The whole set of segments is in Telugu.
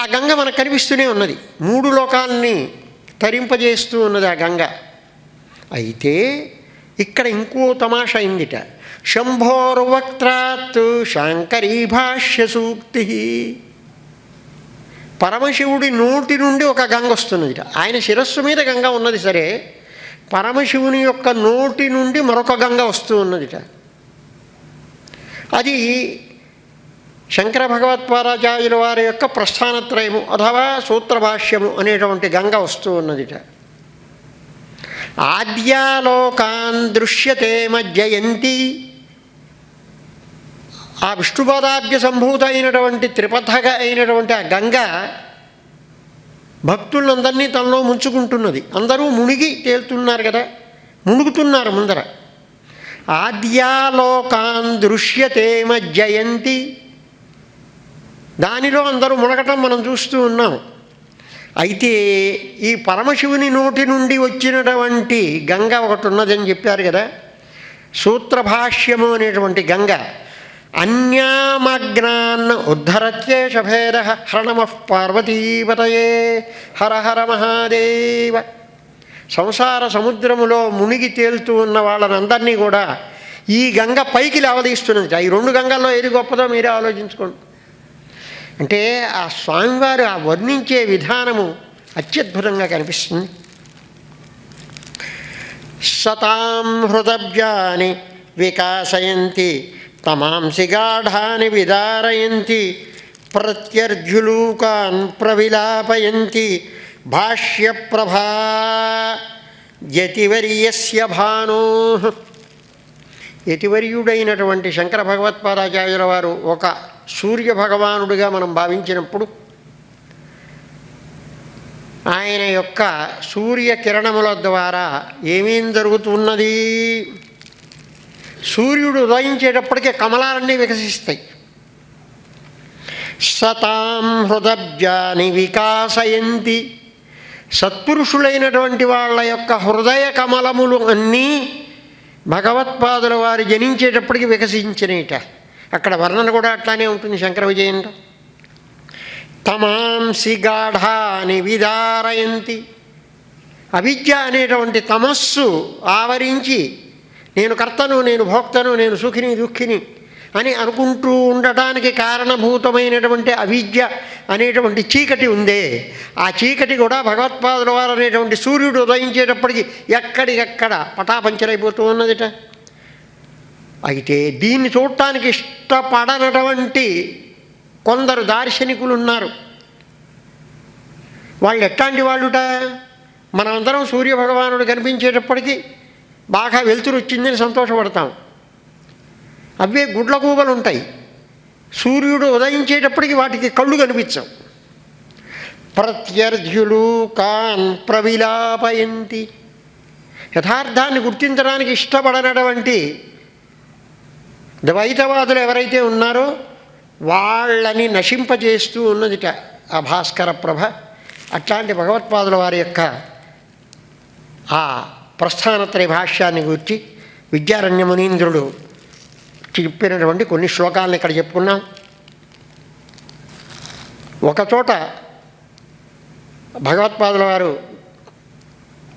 ఆ గంగ మనకు కనిపిస్తూనే ఉన్నది. మూడు లోకాలని తరింపజేస్తూ ఉన్నది ఆ గంగ. అయితే ఇక్కడ ఇంకో తమాష అయిందిట శంభోర్వక్త్రాత్ శాంకరీ భాష్య సూక్తి. పరమశివుడి నోటి నుండి ఒక గంగ వస్తున్నదిట. ఆయన శిరస్సు మీద గంగ ఉన్నది సరే పరమశివుని యొక్క నోటి నుండి మరొక గంగ వస్తూ ఉన్నదిట. అది శంకర భగవత్పాదాచార్యుల వారి యొక్క ప్రస్థానత్రయము అథవా సూత్రభాష్యము అనేటువంటి గంగ వస్తూ ఉన్నదిట. ఆద్యాలోకాన్ దృశ్యతే మజ్జయంతి. ఆ విష్ణుపాదాబ్జ సంభూత అయినటువంటి త్రిపథగా అయినటువంటి ఆ గంగ భక్తులందరినీ తనలో ముంచుకుంటున్నది. అందరూ మునిగి తేలుతున్నారు కదా మునుగుతున్నారు ముందర. ఆద్యాలోకాన్ దృశ్యతే మజ్జయంతి. దానిలో అందరూ మునగటం మనం చూస్తూ ఉన్నాం. అయితే ఈ పరమశివుని నోటి నుండి వచ్చినటువంటి గంగ ఒకటి ఉన్నదని చెప్పారు కదా. సూత్రభాష్యము అనేటువంటి గంగ. అన్యామగ్నాన్ ఉద్ధరత్యేషభేద హరణమ పార్వతీపతయే హర హర మహాదేవ. సంసార సముద్రములో మునిగి తేలుతూ ఉన్న వాళ్ళనందరినీ కూడా ఈ గంగ పైకి లేవదీస్తున్నది. ఈ రెండు గంగల్లో ఏది గొప్పదో మీరే ఆలోచించుకోండి. అంటే ఆ స్వామివారు ఆ వర్ణించే విధానము అత్యద్భుతంగా కనిపిస్తుంది. సతాం హృదబ్జాని వికాసయంతి తమాంసి గాఢాని విదారయంతి ప్రత్యర్జులూకాన్ ప్రవిలాపయంతి భాష్యప్రభా యతివర్యస్య భానో. యతివర్యుడైనటువంటి శంకర భగవత్పాదాచార్యుల వారు ఒక సూర్యభగవానుడిగా మనం భావించినప్పుడు ఆయన యొక్క సూర్య కిరణముల ద్వారా ఏమేం జరుగుతున్నది? సూర్యుడు ఉదయించేటప్పటికే కమలాలన్నీ వికసిస్తాయి. సతాం హృదబ్జాని వికాసయంతి. సత్పురుషులైనటువంటి వాళ్ళ యొక్క హృదయ కమలములు అన్నీ భగవత్పాదుల వారు జనించేటప్పటికి వికసించినట అక్కడ వర్ణన కూడా అట్లానే ఉంటుంది శంకర విజయంలో. తమాంసి గాఢాని విదారయంతి. అవిద్య అనేటువంటి తమస్సు ఆవరించి నేను కర్తను నేను భోక్తను నేను సుఖిని దుఃఖిని అని అనుకుంటూ ఉండటానికి కారణభూతమైనటువంటి అవిద్య అనేటువంటి చీకటి ఉందే. ఆ చీకటి కూడా భగవత్పాదుల వారు అనేటువంటి సూర్యుడు ఉదయించేటప్పటికి ఎక్కడికెక్కడ పటాపంచరైపోతూ ఉన్నదిట. అయితే దీన్ని చూడటానికి ఇష్టపడనటువంటి కొందరు దార్శనికులు ఉన్నారు వాళ్ళు ఎట్లాంటి వాళ్ళుట? మనమందరం సూర్య భగవానుడు బాగా వెలుతురు వచ్చిందని సంతోషపడతాం. అవే గుడ్ల కూగలు ఉంటాయి సూర్యుడు ఉదయించేటప్పటికి వాటికి కళ్ళు కనిపించవు. ప్రత్యర్థులు కాన్ ప్రవిలాపయంతి. యథార్థాన్ని గుర్తించడానికి ఇష్టపడనటువంటి ద్వైతవాదులు ఎవరైతే ఉన్నారో వాళ్ళని నశింపజేస్తూ ఉన్నదిట ఆ భాస్కర ప్రభ. అట్లాంటి భగవత్పాదుల వారి యొక్క ఆ ప్రస్థానత్రయ భాష్యాన్ని గురించి విద్యారణ్య మునీంద్రుడు చెప్పినటువంటి కొన్ని శ్లోకాలను ఇక్కడ చెప్పుకున్నాం. ఒకచోట భగవత్పాదుల వారు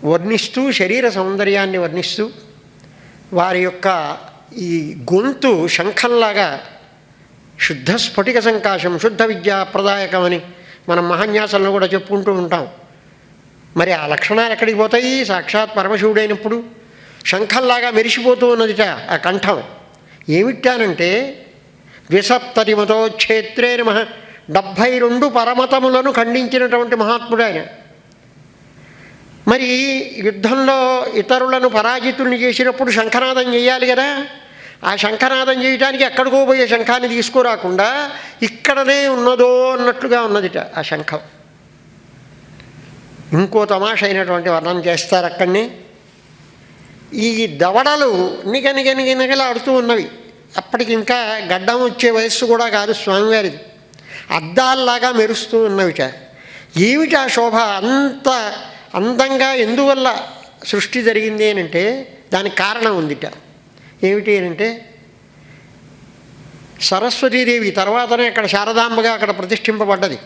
వర్ణిస్తూ శరీర సౌందర్యాన్ని వర్ణిస్తూ వారి యొక్క ఈ గొంతు శంఖంలాగా శుద్ధ స్ఫటిక సంకాశం శుద్ధ విద్యా ప్రదాయకమని మనం మహాన్యాసంలో కూడా చెప్పుకుంటూ ఉంటాం. మరి ఆ లక్షణాలు ఎక్కడికి పోతాయి? సాక్షాత్ పరమశివుడైనప్పుడు శంఖంలాగా మెరిసిపోతూ ఉన్నదిట ఆ కంఠం. ఏమిటానంటే ద్విసప్తతిమతో క్షేత్రే నమ డెబ్భై రెండు పరమతములను ఖండించినటువంటి మహాత్ముడు ఆయన. మరి యుద్ధంలో ఇతరులను పరాజితుల్ని చేసినప్పుడు శంఖనాదం చేయాలి కదా? ఆ శంఖనాదం చేయడానికి ఎక్కడికో పోయే శంఖాన్ని తీసుకురాకుండా ఇక్కడనే ఉన్నదో అన్నట్లుగా ఉన్నదిట ఆ శంఖం. ఇంకో తమాష అయినటువంటి వర్ణన చేస్తారు అక్కడిని. ఈ దవడలు నిగనిగనిగనిగలాడుతూ ఉన్నవి. అప్పటికి ఇంకా గడ్డం వచ్చే వయస్సు కూడా కాదు స్వామివారిది. అద్దాల్లాగా మెరుస్తూ ఉన్నవిట. ఏమిటి ఆ శోభ? అంత అందంగా ఎందువల్ల సృష్టి జరిగింది అంటే దానికి కారణం ఉందిట. ఏమిటి అంటే సరస్వతీదేవి తర్వాతనే అక్కడ శారదాంబగా అక్కడ ప్రతిష్ఠింపబడ్డది.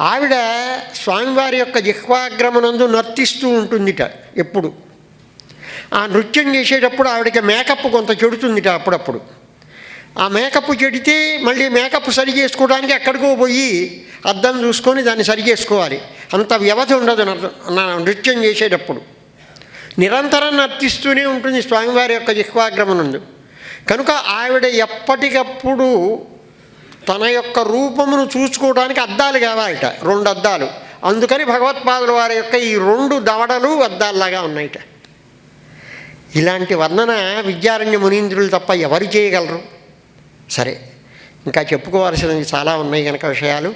ఆవిడ స్వామివారి యొక్క జిహ్వాగ్రమనందు నర్తిస్తూ ఉంటుందిట ఎప్పుడు. ఆ నృత్యం చేసేటప్పుడు ఆవిడకి మేకప్ కొంత చెడుతుందిట అప్పుడప్పుడు. ఆ మేకప్ చెడితే మళ్ళీ మేకప్ సరి చేసుకోవడానికి ఎక్కడికో పోయి అద్దం చూసుకొని దాన్ని సరి చేసుకోవాలి అంత వ్యవధి ఉండదు నా నృత్యం చేసేటప్పుడు. నిరంతరం నర్తిస్తూనే ఉంటుంది స్వామివారి యొక్క జిహ్వాగ్రమనందు కనుక ఆవిడ ఎప్పటికప్పుడు తన యొక్క రూపమును చూసుకోవడానికి అద్దాలు కావాలట రెండు అద్దాలు. అందుకని భగవత్పాదుల వారి యొక్క ఈ రెండు దవడలు అద్దాల్లాగా ఉన్నాయిట. ఇలాంటి వర్ణన విద్యారణ్య మునీంద్రులు తప్ప ఎవరు చేయగలరు? సరే ఇంకా చెప్పుకోవాల్సినవి చాలా ఉన్నాయి కనుక విషయాలు.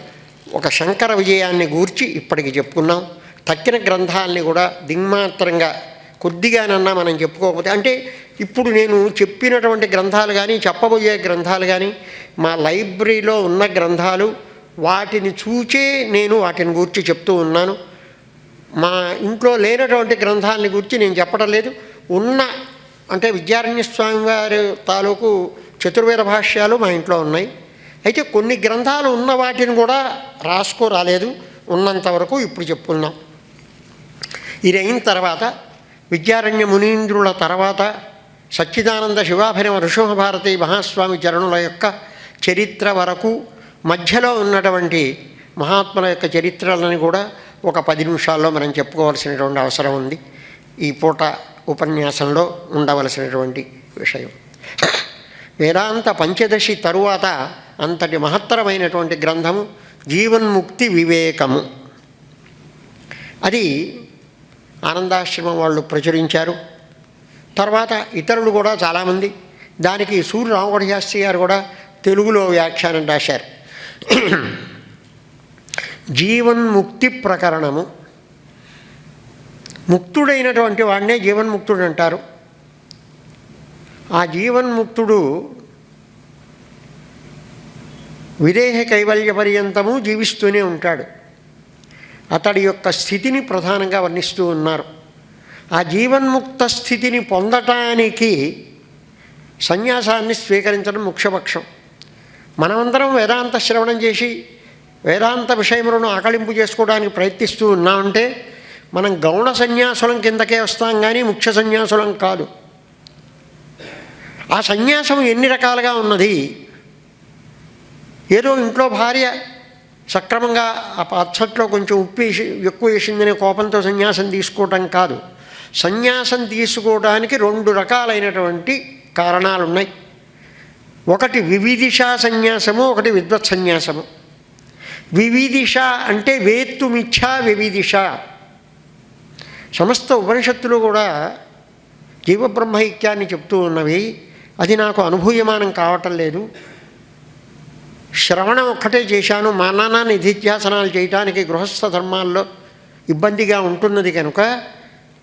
ఒక శంకర విజయాన్ని గూర్చి ఇప్పటికి చెప్పుకున్నాం. తక్కిన గ్రంథాలని కూడా దిగ్మాత్రంగా కొద్దిగానన్నా మనం చెప్పుకోకపోతే అంటే ఇప్పుడు నేను చెప్పినటువంటి గ్రంథాలు కానీ చెప్పబోయే గ్రంథాలు కానీ మా లైబ్రరీలో ఉన్న గ్రంథాలు వాటిని చూచే నేను వాటిని గూర్చి చెప్తూ ఉన్నాను. మా ఇంట్లో లేనటువంటి గ్రంథాలని గురించి నేను చెప్పడం లేదు. ఉన్న అంటే విద్యారణ్య స్వామి వారి తాలూకు చతుర్వేద భాష్యాలు మా ఇంట్లో ఉన్నాయి. అయితే కొన్ని గ్రంథాలు ఉన్న వాటిని కూడా రాసుకోరాలేదు. ఉన్నంత వరకు ఇప్పుడు చెప్పుకున్నాం ఇది అయిన తర్వాత విద్యారణ్య మునీంద్రుల తర్వాత సచ్చిదానంద శివాభినవ నృసింహభారతి మహాస్వామి చరణుల యొక్క చరిత్ర వరకు మధ్యలో ఉన్నటువంటి మహాత్ముల యొక్క చరిత్రలని కూడా ఒక పది నిమిషాల్లో మనం చెప్పుకోవాల్సినటువంటి అవసరం ఉంది. ఈ పూట ఉపన్యాసంలో ఉండవలసినటువంటి విషయం. వేదాంత పంచదశి తరువాత అంతటి మహత్తరమైనటువంటి గ్రంథము జీవన్ముక్తి వివేకము. అది ఆనందాశ్రమం వాళ్ళు ప్రచురించారు. తర్వాత ఇతరులు కూడా చాలామంది దానికి సూర్య రామగౌడ శాస్త్రి గారు కూడా తెలుగులో వ్యాఖ్యానం రాశారు. జీవన్ముక్తి ప్రకరణము. ముక్తుడైనటువంటి వాడినే జీవన్ముక్తుడు అంటారు. ఆ జీవన్ముక్తుడు విదేహ కైవల్య పర్యంతము జీవిస్తూనే ఉంటాడు. అతడి యొక్క స్థితిని ప్రధానంగా వర్ణిస్తూ ఉన్నారు. ఆ జీవన్ముక్త స్థితిని పొందటానికి సన్యాసాన్ని స్వీకరించడం ముఖ్యపక్షం. మనమందరం వేదాంత శ్రవణం చేసి వేదాంత విషయములను ఆకలింపు చేసుకోవడానికి ప్రయత్నిస్తూ ఉన్నామంటే మనం గౌణ సన్యాసులం కిందకే వస్తాం కానీ ముఖ్య సన్యాసులం కాదు. ఆ సన్యాసం ఎన్ని రకాలుగా ఉన్నది? ఏదో ఇంట్లో భార్య సక్రమంగా ఆ పచ్చట్లో కొంచెం ఉప్పు వేసి ఎక్కువ వేసిందనే కోపంతో సన్యాసం తీసుకోవటం కాదు. సన్యాసం తీసుకోవడానికి రెండు రకాలైనటువంటి కారణాలు ఉన్నాయి ఒకటి వివిధిషా సన్యాసము ఒకటి విద్వత్ సన్యాసము. వివిధిష అంటే వేత్తుమిచ్చా వివిధిష. సమస్త ఉపనిషత్తులు కూడా జీవబ్రహ్మైక్యాన్ని చెప్తూ ఉన్నవి. అది నాకు అనుభూయమానం కావటం లేదు. శ్రవణం ఒక్కటే చేశాను. మనన నిధిధ్యాసనాలు చేయటానికి గృహస్థ ధర్మాల్లో ఇబ్బందిగా ఉంటున్నది కనుక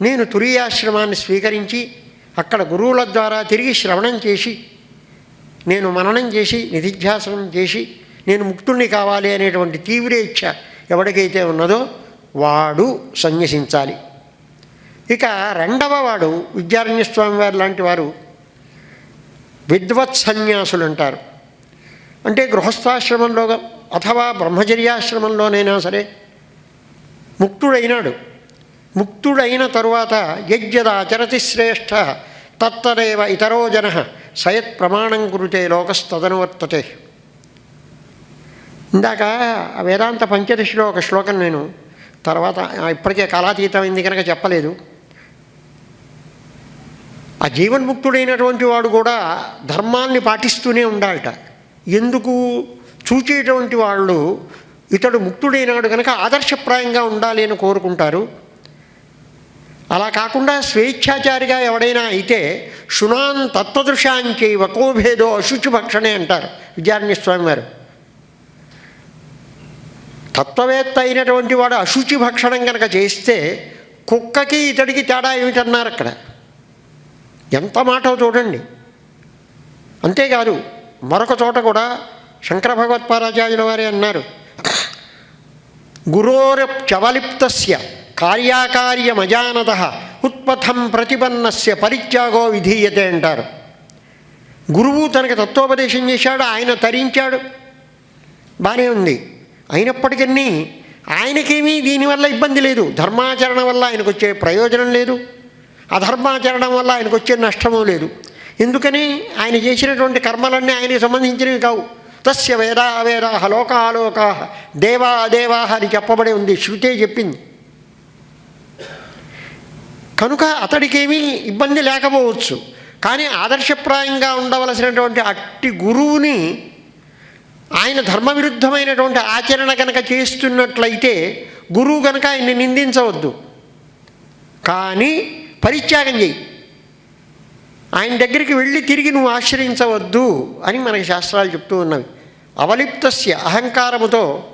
నేను తురియాశ్రమాన్ని స్వీకరించి అక్కడ గురువుల ద్వారా తిరిగి శ్రవణం చేసి నేను మననం చేసి నిధిధ్యాసనం చేసి నేను ముక్తుణ్ణి కావాలి అనేటువంటి తీవ్ర ఇచ్ఛ ఎవరికైతే ఉన్నదో వాడు సన్యసించాలి. ఇక రెండవ వాడు విద్యారణ్య స్వామి వారు లాంటి వారు విద్వత్ సన్యాసులు అంటారు. అంటే గృహస్థాశ్రమంలో అథవా బ్రహ్మచర్యాశ్రమంలోనైనా సరే ముక్తుడైనాడు. ముక్తుడైన తరువాత యజ్ఞదాచరతి శ్రేష్ఠ తత్తదేవ ఇతరో జన సయత్ ప్రమాణం కురుతే లోకస్తదనువర్తతే ఇందాక వేదాంత పంచదశిలో ఒక శ్లోకం నేను తర్వాత ఇప్పటికే కాలాతీతమైంది కనుక చెప్పలేదు. ఆ జీవన్ముక్తుడైనటువంటి వాడు కూడా ధర్మాన్ని పాటిస్తూనే ఉండాలట. ఎందుకు చూచేటువంటి వాళ్ళు ఇతడు ముక్తుడైనాడు కనుక ఆదర్శప్రాయంగా ఉండాలి అని కోరుకుంటారు? అలా కాకుండా స్వేచ్ఛాచారిగా ఎవడైనా అయితే శునాన్ తత్వదృశాంచైవ వకోభేదో అశుచి భక్షణే అంటారు విద్యారణ్య స్వామి వారు తత్వవేత్త అయినటువంటి వాడు అశుచి భక్షణం కనుక చేస్తే కుక్కకి ఇతడికి తేడా ఏమిటన్నారు అక్కడ? ఎంత మాటో చూడండి. అంతేకాదు మరొక చోట కూడా శంకర భగవత్పాదాచార్యుల వారే అన్నారు. గురోరప్యవలిప్తస్య కార్యాకార్యమజానత ఉత్పథం ప్రతిపన్నస్య పరిత్యాగో విధీయతే అంటారు. గురువు తనకు తత్వోపదేశం చేశాడు ఆయన తరించాడు. బాగానే ఉంది. అయినప్పటికీ ఆయనకేమీ దీనివల్ల ఇబ్బంది లేదు. ధర్మాచరణ వల్ల ఆయనకు వచ్చే ప్రయోజనం లేదు. అధర్మాచరణం వల్ల ఆయనకు వచ్చే నష్టమూ లేదు. ఎందుకని ఆయన చేసినటువంటి కర్మలన్నీ ఆయనకి సంబంధించినవి కావు. తస్య వేదా వేదా లోకాలోకా దేవా దేవా అని చెప్పబడి ఉంది. శృతే చెప్పింది. కనుక అతడికేమీ ఇబ్బంది లేకపోవచ్చు. కానీ ఆదర్శప్రాయంగా ఉండవలసినటువంటి అట్టి గురువుని ఆయన ధర్మ విరుద్ధమైనటువంటి ఆచరణ కనుక చేస్తున్నట్లయితే గురువు కనుక ఆయన్ని నిందించవద్దు. కానీ పరిత్యాగం చేయి. ఆయన దగ్గరికి వెళ్ళి తిరిగి నువ్వు ఆశ్రయించవద్దు అని మనకి శాస్త్రాలు చెప్తూ ఉన్నవి. అవలిప్తస్య అహంకారముతో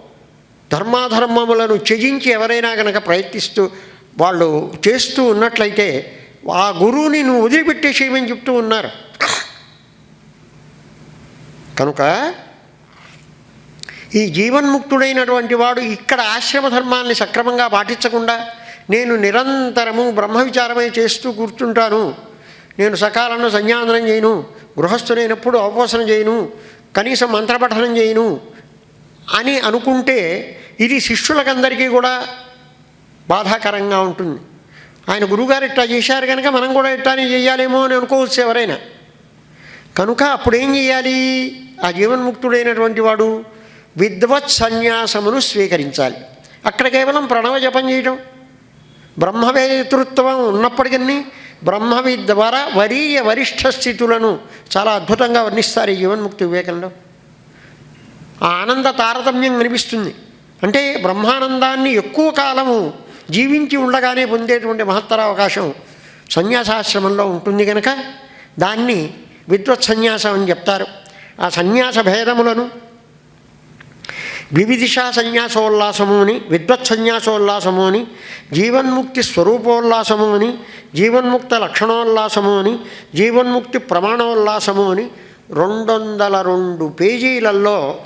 ధర్మాధర్మములను త్యజించి ఎవరైనా కనుక ప్రయత్నిస్తూ వాళ్ళు చేస్తూ ఉన్నట్లయితే ఆ గురువుని నువ్వు వదిలిపెట్టేసేయమని చెప్తూ ఉన్నారు. కనుక ఈ జీవన్ముక్తుడైనటువంటి వాడు ఇక్కడ ఆశ్రమ ధర్మాన్ని సక్రమంగా పాటించకుండా నేను నిరంతరము బ్రహ్మ విచారమే చేస్తూ కూర్చుంటాను. నేను సకాలంలో సంధ్యావందనం చేయను. గృహస్థులైనప్పుడు అవపోసనం చేయను. కనీసం మంత్రపఠనం చేయను అని అనుకుంటే ఇది శిష్యులకందరికీ కూడా బాధాకరంగా ఉంటుంది. ఆయన గురువుగారు ఇట్టా చేశారు కనుక మనం కూడా ఇట్లానే చేయాలేమో అని అనుకోవచ్చు ఎవరైనా. కనుక అప్పుడేం చేయాలి? ఆ జీవన్ముక్తుడైనటువంటి వాడు విద్వత్ సన్యాసమును స్వీకరించాలి. అక్కడ కేవలం ప్రణవ జపం చేయటం. బ్రహ్మవేతృత్వం ఉన్నప్పటికీ బ్రహ్మవి ద్వారా వరీయ వరిష్ఠ స్థితులను చాలా అద్భుతంగా వర్ణిస్తారు ఈ జీవన్ముక్తి వివేకంలో. ఆ ఆనంద తారతమ్యం కనిపిస్తుంది అంటే బ్రహ్మానందాన్ని ఎక్కువ కాలము జీవించి ఉండగానే పొందేటువంటి మహత్తర అవకాశం సన్యాసాశ్రమంలో ఉంటుంది కనుక దాన్ని విద్వత్ సన్యాసం అని చెప్తారు. ఆ సన్యాస భేదములను వివిధిషా సన్యాసోల్లాసము అని విద్వత్ సన్యాసోల్లాసము అని జీవన్ముక్తి స్వరూపోల్లాసము అని జీవన్ముక్త లక్షణోల్లాసము అని జీవన్ముక్తి ప్రమాణోల్లాసము అని రెండు వందల రెండు పేజీలలో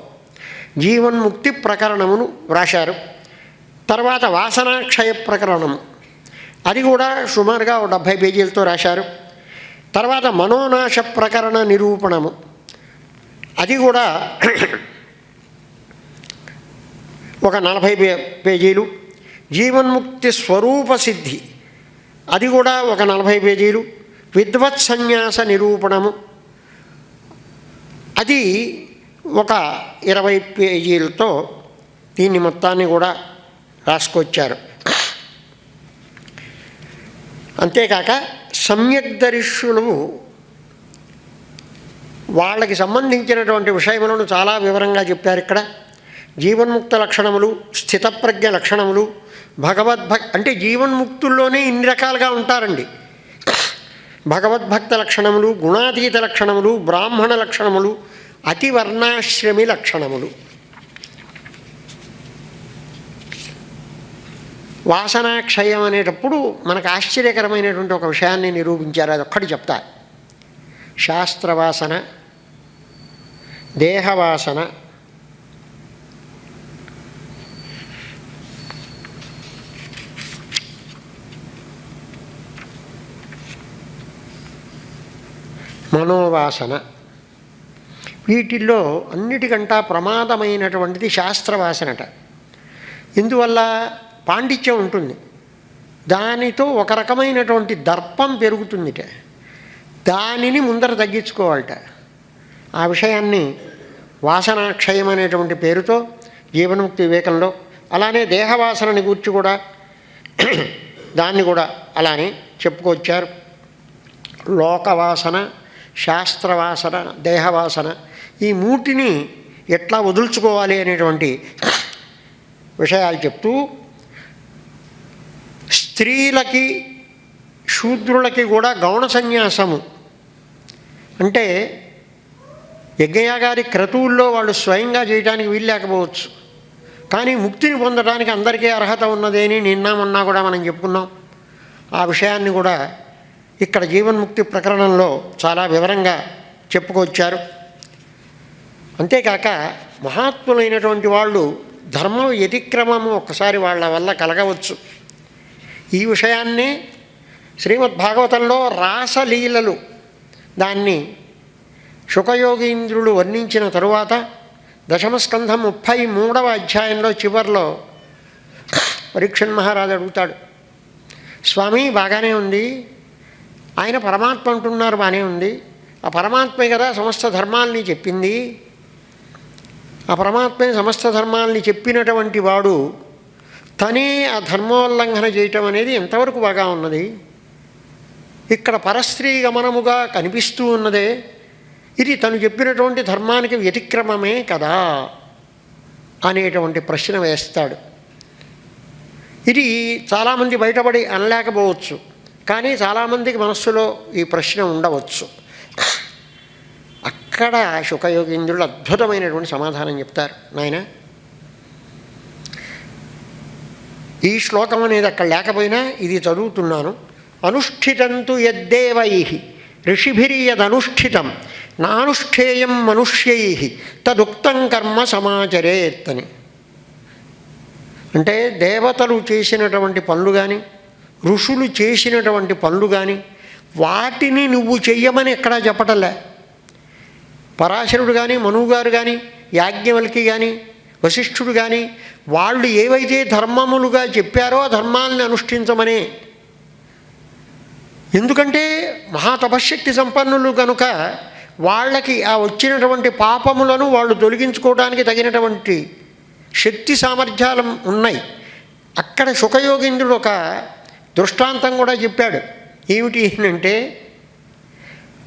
జీవన్ముక్తి ప్రకరణమును వ్రాశారు. తర్వాత వాసనాక్షయ ప్రకరణము. అది కూడా సుమారుగా ఒక డెబ్భై పేజీలతో రాశారు. తర్వాత మనోనాశ ప్రకరణ నిరూపణము. అది కూడా ఒక నలభై పేజీలు. జీవన్ముక్తి స్వరూప సిద్ధి. అది కూడా ఒక నలభై పేజీలు. విద్వత్ సన్యాస నిరూపణము. అది ఒక ఇరవై పేజీలతో దీన్ని మొత్తాన్ని కూడా రాసుకొచ్చారు. అంతేకాక సమ్యక్ దర్శులు వాళ్ళకి సంబంధించినటువంటి విషయములను చాలా వివరంగా చెప్పారు ఇక్కడ. జీవన్ముక్త లక్షణములు స్థితప్రజ్ఞ లక్షణములు భగవద్భక్ అంటే జీవన్ముక్తుల్లోనే ఇన్ని రకాలుగా ఉంటారండి. భగవద్భక్త లక్షణములు గుణాతీత లక్షణములు బ్రాహ్మణ లక్షణములు అతివర్ణాశ్రమి లక్షణములు. వాసనాక్షయం అనేటప్పుడు మనకు ఆశ్చర్యకరమైనటువంటి ఒక విషయాన్ని నిరూపించారు అది ఒక్కటి చెప్తా శాస్త్రవాసన దేహవాసన మనోవాసన. వీటిల్లో అన్నిటికంటా ప్రమాదమైనటువంటిది శాస్త్రవాసనట. ఇందువల్ల పాండిత్యం ఉంటుంది. దానితో ఒక రకమైనటువంటి దర్పం పెరుగుతుందిట. దానిని ముందర తగ్గించుకోవాలట. ఆ విషయాన్ని వాసనాక్షయం అనేటువంటి పేరుతో జీవన్ముక్తి వివేకంలో అలానే దేహవాసనని గూర్చి కూడా దాన్ని కూడా అలానే చెప్పుకొచ్చారు. లోకవాసన శాస్త్రవాసన దేహవాసన ఈ మూటిని ఎట్లా వదులుచుకోవాలి అనేటువంటి విషయాలు చెప్తూ స్త్రీలకి శూద్రులకి కూడా గౌణ సన్యాసము. అంటే యజ్ఞయాగారి క్రతువుల్లో వాళ్ళు స్వయంగా చేయడానికి వీలు లేకపోవచ్చు. కానీ ముక్తిని పొందడానికి అందరికీ అర్హత ఉన్నదేని అని నిన్నామన్నా కూడా మనం చెప్పుకున్నాం. ఆ విషయాన్ని కూడా ఇక్కడ జీవన్ముక్తి ప్రకరణంలో చాలా వివరంగా చెప్పుకొచ్చారు. అంతేకాక మహాత్ములైనటువంటి వాళ్ళు ధర్మ వ్యతిక్రమము ఒక్కసారి వాళ్ళ వల్ల కలగవచ్చు. ఈ విషయాన్నే శ్రీమద్ భాగవతంలో రాసలీలలు దాన్ని శుకయోగీంద్రుడు వర్ణించిన తరువాత దశమస్కంధం ముప్పై మూడవ అధ్యాయంలో చివరిలో పరీక్షన్ మహారాజు అడుగుతాడు స్వామి బాగానే ఉంది. ఆయన పరమాత్మ అంటున్నారు బాగానే ఉంది. ఆ పరమాత్మే కదా సమస్త ధర్మాల్ని చెప్పింది. ఆ పరమాత్మే సమస్త ధర్మాల్ని చెప్పినటువంటి వాడు తనే ఆ ధర్మోల్లంఘన చేయటం అనేది ఎంతవరకు బాగా ఉన్నది? ఇక్కడ పరస్త్రీ గమనముగా కనిపిస్తూ ఉన్నదే. ఇది తను చెప్పినటువంటి ధర్మానికి వ్యతిక్రమమే కదా అనేటువంటి ప్రశ్న వేస్తాడు. ఇది చాలామంది బయటపడి అనలేకపోవచ్చు. కానీ చాలామందికి మనస్సులో ఈ ప్రశ్న ఉండవచ్చు. అక్కడ శుకయోగేంద్రుడు అద్భుతమైనటువంటి సమాధానం చెప్తారు. నాయన? ఈ శ్లోకం అనేది అక్కడ లేకపోయినా ఇది చదువుతున్నాను. అనుష్ఠితంతు యద్దేవై ఋషిభిరియదనుష్ఠితం నానుష్ఠేయం మనుష్యై తదుక్తం కర్మ సమాచరేత్తని. అంటే దేవతలు చేసినటువంటి పనులు కానీ ఋషులు చేసినటువంటి పనులు కానీ వాటిని నువ్వు చెయ్యమని ఎక్కడా చెప్పటలే. పరాశరుడు కానీ మనువు గారు కానీ యాజ్ఞవల్కి కానీ వశిష్ఠుడు కానీ వాళ్ళు ఏవైతే ధర్మములుగా చెప్పారో ఆ ధర్మాలని అనుష్ఠించమనే. ఎందుకంటే మహాతపశక్తి సంపన్నులు కనుక వాళ్ళకి ఆ వచ్చినటువంటి పాపములను వాళ్ళు తొలగించుకోవడానికి తగినటువంటి శక్తి సామర్థ్యాలు ఉన్నాయి. అక్కడ సుఖయోగీంద్రుడు ఒక దృష్టాంతం కూడా చెప్పాడు. ఏమిటి అంటే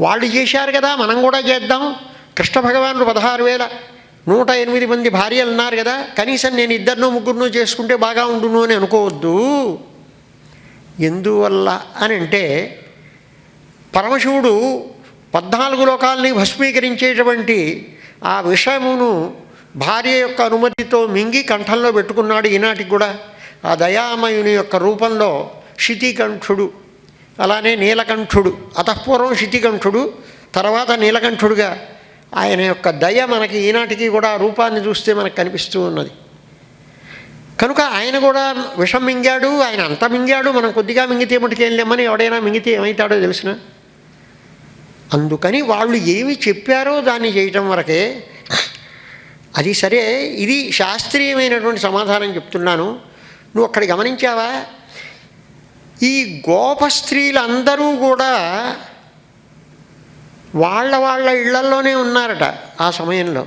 వాళ్ళు చేశారు కదా మనం కూడా చేద్దాం. కృష్ణ భగవానుడు పదహారు వేల నూట ఎనిమిది మంది భార్యలు ఉన్నారు కదా కనీసం నేను ఇద్దరినో ముగ్గురునో చేసుకుంటే బాగా ఉండును అని అనుకోవద్దు. ఎందువల్ల అని అంటే పరమశివుడు పద్నాలుగు లోకాలని భస్మీకరించేటువంటి ఆ విషయమును భార్య యొక్క అనుమతితో మింగి కంఠంలో పెట్టుకున్నాడు ఈనాటికి కూడా. ఆ దయామయుని యొక్క రూపంలో క్షితికంఠుడు అలానే నీలకంఠుడు. అతఃపూర్వం క్షితికంఠుడు తర్వాత నీలకంఠుడుగా ఆయన యొక్క దయ మనకి ఈనాటికి కూడా రూపాన్ని చూస్తే మనకు కనిపిస్తూ ఉన్నది. కనుక ఆయన కూడా విషం మింగాడు ఆయన అంత మింగాడు మనం కొద్దిగా మింగితే మటుకేం లేమని ఎవడైనా మింగితే ఏమవుతాడో తెలిసిన? అందుకని వాళ్ళు ఏమి చెప్పారో దాన్ని చేయటం వరకే అది సరే ఇది శాస్త్రీయమైనటువంటి సమాధానం చెప్తున్నాను. నువ్వు అక్కడ గమనించావా? ఈ గోప స్త్రీలందరూ కూడా వాళ్ళ వాళ్ళ ఇళ్ళల్లోనే ఉన్నారట ఆ సమయంలో.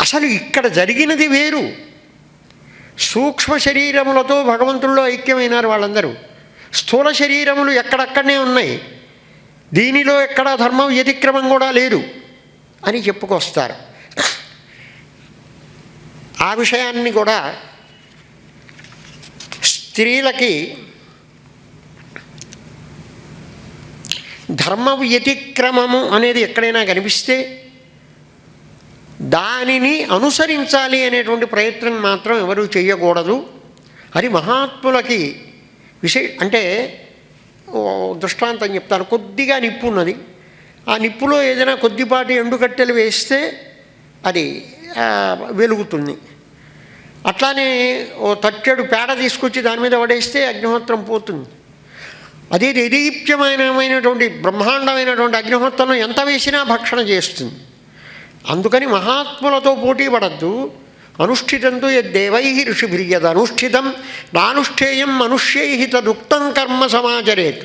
అసలు ఇక్కడ జరిగినది వేరు. సూక్ష్మ శరీరములతో భగవంతుల్లో ఐక్యమైనారు వాళ్ళందరూ. స్థూల శరీరములు ఎక్కడక్కడనే ఉన్నాయి. దీనిలో ఎక్కడ ధర్మం వ్యతిక్రమం కూడా లేదు అని చెప్పుకొస్తారు. ఆ విషయాన్ని కూడా స్త్రీలకి ధర్మ వ్యతిక్రమము అనేది ఎక్కడైనా కనిపిస్తే దానిని అనుసరించాలి అనేటువంటి ప్రయత్నం మాత్రం ఎవరూ చేయకూడదు. అది మహాత్ములకి విశే అంటే దృష్టాంతం చెప్తాను. కొద్దిగా నిప్పు ఉన్నది ఆ నిప్పులో ఏదైనా కొద్దిపాటి ఎండుకట్టెలు వేస్తే అది వెలుగుతుంది. అట్లానే ఓ తట్టెడు పేడ తీసుకొచ్చి దాని మీద పడేస్తే అగ్నిహోత్రం పోతుంది. అదే దేదీప్యమైనటువంటి బ్రహ్మాండమైనటువంటి అగ్నిహోత్రం ఎంత వేసినా భక్షణ చేస్తుంది. అందుకని మహాత్ములతో పోటీ పడద్దు. అనుష్ఠితంతో యద్దేవై ఋషిభిర్యద్ అనుష్ఠితం నానుష్ఠేయం మనుష్యై తదుక్తం కర్మ సమాచరేత్.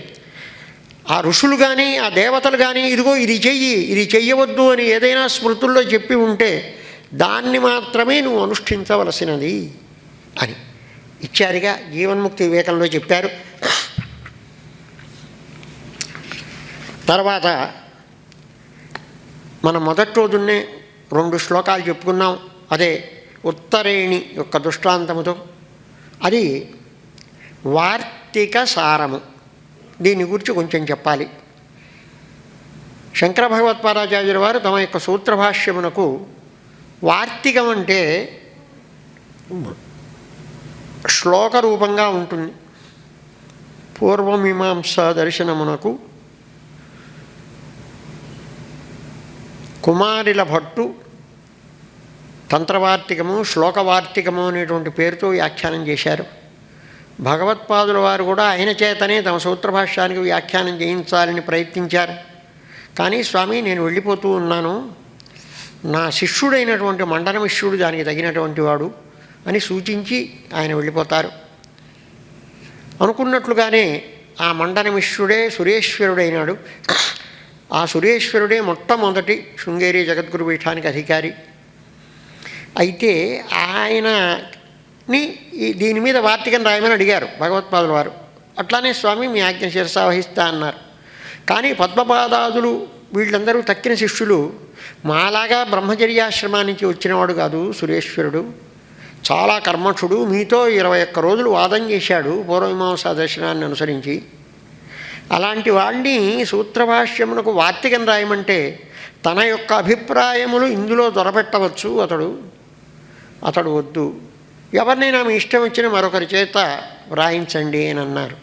ఆ ఋషులు కానీ ఆ దేవతలు కానీ ఇదిగో ఇది చెయ్యి ఇది చెయ్యవద్దు అని ఏదైనా స్మృతుల్లో చెప్పి ఉంటే దాన్ని మాత్రమే నువ్వు అనుష్ఠించవలసినది అని. ఇచ్చారుగా జీవన్ముక్తి వివేకంలో చెప్పారు. తర్వాత మనం మొదటి రోజున్నే రెండు శ్లోకాలు చెప్పుకున్నాం. అదే ఉత్తరేణి యొక్క దృష్టాంతముతో. అది వార్తిక సారము. దీని గురించి కొంచెం చెప్పాలి. శంకర భగవత్పాదాచార్యుల వారు తమ యొక్క సూత్రభాష్యమునకు వార్తికం అంటే శ్లోక రూపంగా ఉంటుంది. పూర్వమీమాంస దర్శనమునకు కుమారిల భట్టు తంత్రవార్తికము శ్లోకవార్తికము అనేటువంటి పేరుతో వ్యాఖ్యానం చేశారు. భగవత్పాదుల వారు కూడా ఆయన చేతనే తమ సూత్రభాష్యానికి వ్యాఖ్యానం చేయించాలని ప్రయత్నించారు. కానీ స్వామి నేను వెళ్ళిపోతూ ఉన్నాను. నా శిష్యుడైనటువంటి మండనమిష్యుడు దానికి తగినటువంటి వాడు అని సూచించి ఆయన వెళ్ళిపోతారు. అనుకున్నట్లుగానే ఆ మండనమిష్యుడే సురేశ్వరుడైనాడు. ఆ సురేశ్వరుడే మొట్టమొదటి శృంగేరి జగద్గురు పీఠానికి అధికారి. అయితే ఆయనని దీని మీద వార్తికను రాయమని అడిగారు భగవత్పాదుల వారు. అట్లానే స్వామి మీ ఆజ్ఞ శిరసా వహిస్తా అన్నారు. కానీ పద్మపాదాదులు వీళ్ళందరూ తక్కిన శిష్యులు మాలాగా బ్రహ్మచర్యాశ్రమా నుంచి వచ్చినవాడు కాదు సురేశ్వరుడు. చాలా కర్మఠుడు మీతో ఇరవై ఒక్క రోజులు వాదం చేశాడు పూర్వమీమాంసా దర్శనాన్ని అనుసరించి. అలాంటి వాడిని సూత్రభాష్యమునకు వార్తికం రాయమంటే తన యొక్క అభిప్రాయములు ఇందులో దొరపెట్టవచ్చు అతడు. అతడు వద్దు. ఎవరినైనా మీ ఇష్టం వచ్చిన మరొకరి చేత వ్రాయించండి అని అన్నారు.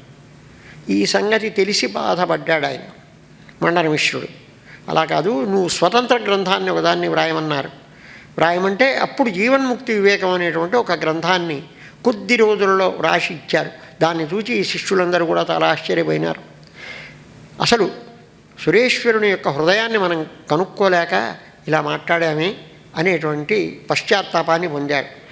ఈ సంగతి తెలిసి బాధపడ్డాడు ఆయన మండనమిశ్రుడు అలా కాదు నువ్వు స్వతంత్ర గ్రంథాన్ని ఒకదాన్ని వ్రాయమన్నారు. వ్రాయమంటే అప్పుడు జీవన్ముక్తి వివేకం అనేటువంటి ఒక గ్రంథాన్ని కొద్ది రోజులలో వ్రాసి ఇచ్చారు. దాన్ని చూచి ఈ శిష్యులందరూ కూడా చాలా ఆశ్చర్యపోయినారు. అసలు సురేశ్వరుని యొక్క హృదయాన్ని మనం కనుక్కోలేక ఇలా మాట్లాడామే అనేటువంటి పశ్చాత్తాపాన్ని పొందారు.